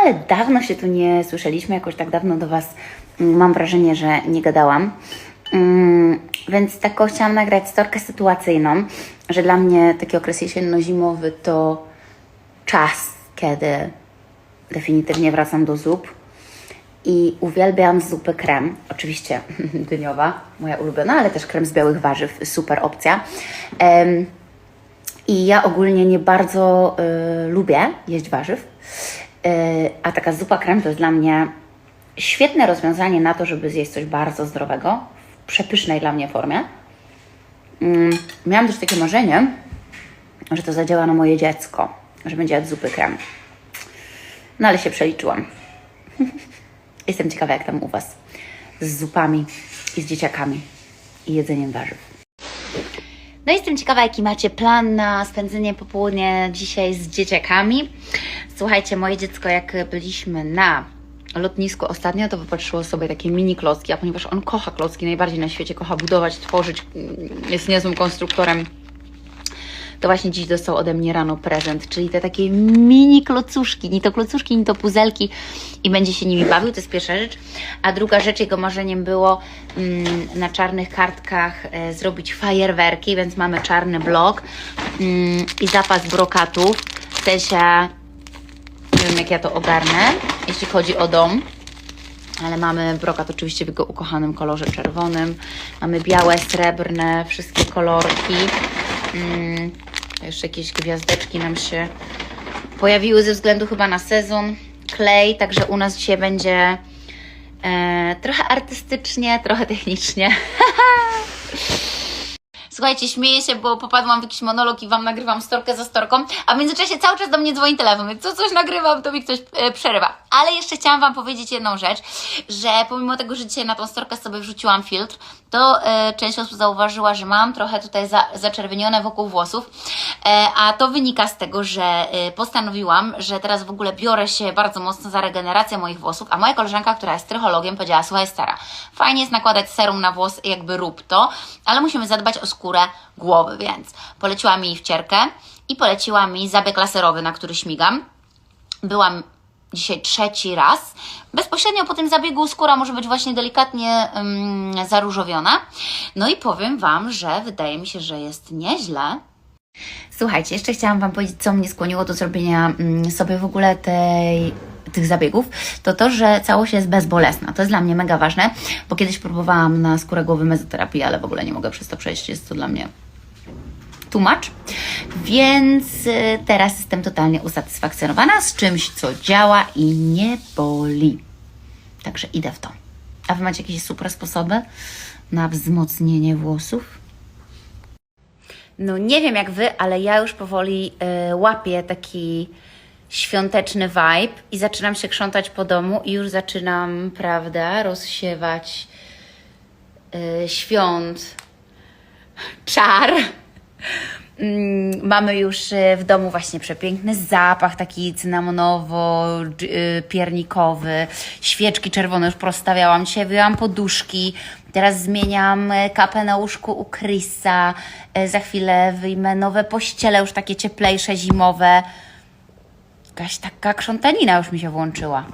ale dawno się tu nie słyszeliśmy, jakoś tak dawno do Was mm, mam wrażenie, że nie gadałam. Mm, Więc taką chciałam nagrać storkę sytuacyjną, że dla mnie taki okres jesienno-zimowy to czas, kiedy definitywnie wracam do zup i uwielbiam zupę krem. Oczywiście dyniowa, moja ulubiona, ale też krem z białych warzyw, super opcja. Em, I ja ogólnie nie bardzo y, lubię jeść warzyw, a taka zupa krem to jest dla mnie świetne rozwiązanie na to, żeby zjeść coś bardzo zdrowego w przepysznej dla mnie formie. Mm, miałam też takie marzenie, że to zadziała na moje dziecko, że będzie jadł zupy krem. No ale się przeliczyłam. Jestem ciekawa, jak tam u Was z zupami i z dzieciakami i jedzeniem warzyw. No jestem ciekawa, jaki macie plan na spędzenie popołudnia dzisiaj z dzieciakami. Słuchajcie, moje dziecko, jak byliśmy na lotnisku ostatnio, to wypatrzyło sobie takie mini klocki, a ponieważ on kocha klocki najbardziej na świecie, kocha budować, tworzyć, mm, jest niezłym konstruktorem, to właśnie dziś dostał ode mnie rano prezent, czyli te takie mini klocuszki, ni to klocuszki, ni to puzelki i będzie się nimi bawił, to jest pierwsza rzecz. A druga rzecz, jego marzeniem było mm, na czarnych kartkach e, zrobić fajerwerki, więc mamy czarny blok mm, i zapas brokatów. W nie wiem jak ja to ogarnę, jeśli chodzi o dom. Ale mamy brokat oczywiście w jego ukochanym kolorze czerwonym. Mamy białe, srebrne, wszystkie kolorki. Mm, jeszcze jakieś gwiazdeczki nam się pojawiły ze względu chyba na sezon. Klej, także u nas dzisiaj będzie e, trochę artystycznie, trochę technicznie. Słuchajcie, śmieję się, bo popadłam w jakiś monolog i Wam nagrywam storkę za storką, a w międzyczasie cały czas do mnie dzwoni telefon, więc co coś nagrywam, to mi ktoś e, przerywa. Ale jeszcze chciałam Wam powiedzieć jedną rzecz, że pomimo tego, że dzisiaj na tą storkę sobie wrzuciłam filtr, to e, część osób zauważyła, że mam trochę tutaj za, zaczerwienione wokół włosów, e, a to wynika z tego, że e, postanowiłam, że teraz w ogóle biorę się bardzo mocno za regenerację moich włosów, a moja koleżanka, która jest trychologiem, powiedziała, słuchaj stara, fajnie jest nakładać serum na włos, jakby rób to, ale musimy zadbać o skórę głowy, więc poleciła mi wcierkę i poleciła mi zabieg laserowy, na który śmigam. Byłam dzisiaj trzeci raz. Bezpośrednio po tym zabiegu skóra może być właśnie delikatnie um, zaróżowiona. No i powiem Wam, że wydaje mi się, że jest nieźle. Słuchajcie, jeszcze chciałam Wam powiedzieć, co mnie skłoniło do zrobienia mm, sobie w ogóle tej, tych zabiegów, to to, że całość jest bezbolesna. To jest dla mnie mega ważne, bo kiedyś próbowałam na skórę głowy mezoterapię, ale w ogóle nie mogę przez to przejść. Jest to dla mnie tłumacz. Więc y, teraz jestem totalnie usatysfakcjonowana z czymś, co działa i nie boli. Także idę w to. A Wy macie jakieś super sposoby na wzmocnienie włosów? No nie wiem jak Wy, ale ja już powoli y, łapię taki świąteczny vibe i zaczynam się krzątać po domu i już zaczynam, prawda, rozsiewać y, świąt, czar. Mm, Mamy już y, w domu właśnie przepiękny zapach, taki cynamonowo-piernikowy, świeczki czerwone już prostawiałam, dzisiaj wyjęłam poduszki, teraz zmieniam y, kapę na łóżku u Chrisa, za chwilę wyjmę nowe pościele, już takie cieplejsze, zimowe. Jakaś taka krzątanina już mi się włączyła.